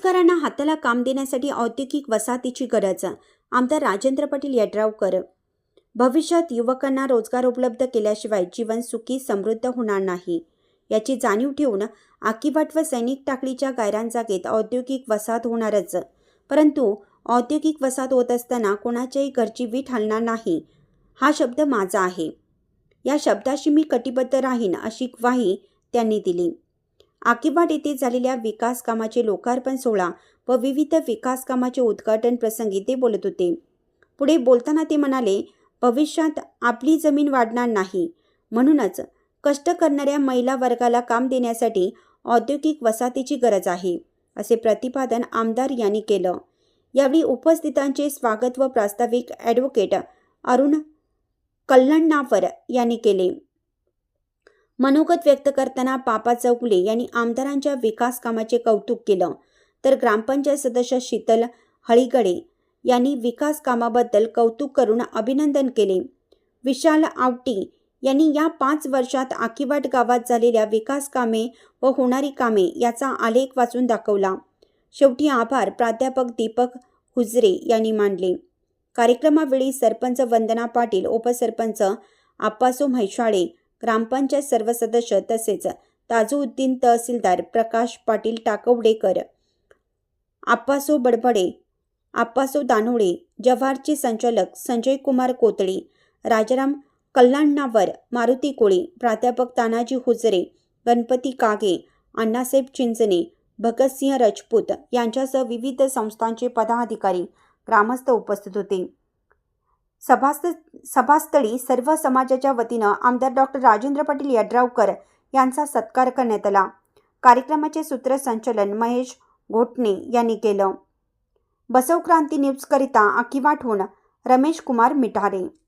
भाताला काम देण्यासाठी औद्योगिक वसाहतीची गरज. आमदार राजेंद्र पाटील यड्रावकर. भविष्यात युवकांना रोजगार उपलब्ध केल्याशिवाय जीवन सुखी समृद्ध होणार नाही. याची जाणीव ठेवून आकीवाट व सैनिक टाकळीच्या गायरान जागेत औद्योगिक वसाहत होणारच. परंतु औद्योगिक वसाहत होत असताना कोणाच्याही घरची वीट हलणार नाही हा शब्द माझा आहे. या शब्दाशी मी कटिबद्ध राहीन अशी ग्वाही त्यांनी दिली. आकिवाट येथे झालेल्या विकास कामाचे लोकार्पण सोहळा व विविध विकास कामाचे उद्घाटन प्रसंगी ते बोलत होते. पुढे बोलताना ते म्हणाले भविष्यात आपली जमीन वाढणार नाही. म्हणूनच कष्ट करणाऱ्या महिला वर्गाला काम देण्यासाठी औद्योगिक वसाहतीची गरज आहे असे प्रतिपादन आमदार यांनी केलं. यावेळी उपस्थितांचे स्वागत व प्रास्ताविक ॲडव्होकेट अरुण कल्लण्णावर यांनी केले. मनोगत व्यक्त करताना पापा चौगुले यांनी आमदारांच्या विकास कामाचे कौतुक केलं. तर ग्रामपंचायत सदस्य शीतल हळीगडे यांनी विकास कामाबद्दल कौतुक करून अभिनंदन केले. विशाल आवटी यांनी या पाच वर्षात आकिवाट गावात झालेल्या विकास कामे व होणारी कामे याचा आलेख वाचून दाखवला. शेवटी आभार प्राध्यापक दीपक हुजरे यांनी मानले. कार्यक्रमावेळी सरपंच वंदना पाटील उपसरपंच आप्पासो म्हैशाळे ग्रामपंचायत सर्व सदस्य तसेच ताजुद्दीन तहसीलदार प्रकाश पाटील टाकवडेकर आप्पासो बडबडे आप्पासो दानोळे जव्हारचे संचालक संजय कुमार कोतळे राजाराम कल्याणावर मारुती कोळी प्राध्यापक तानाजी हुजरे गणपती कागे अण्णासाहेब चिंचणे भगतसिंह राजपूत यांच्यासह विविध संस्थांचे पदाधिकारी ग्रामस्थ उपस्थित होते. सभास्थ सभास्थळी सर्व समाजाच्या वतीनं आमदार डॉक्टर राजेंद्र पाटील यड्रावकर यांचा सत्कार करण्यात आला. कार्यक्रमाचे सूत्रसंचलन महेश घोटणे यांनी केलं. बसव क्रांती न्यूजकरिता अकिवाटहून रमेश कुमार मिठारे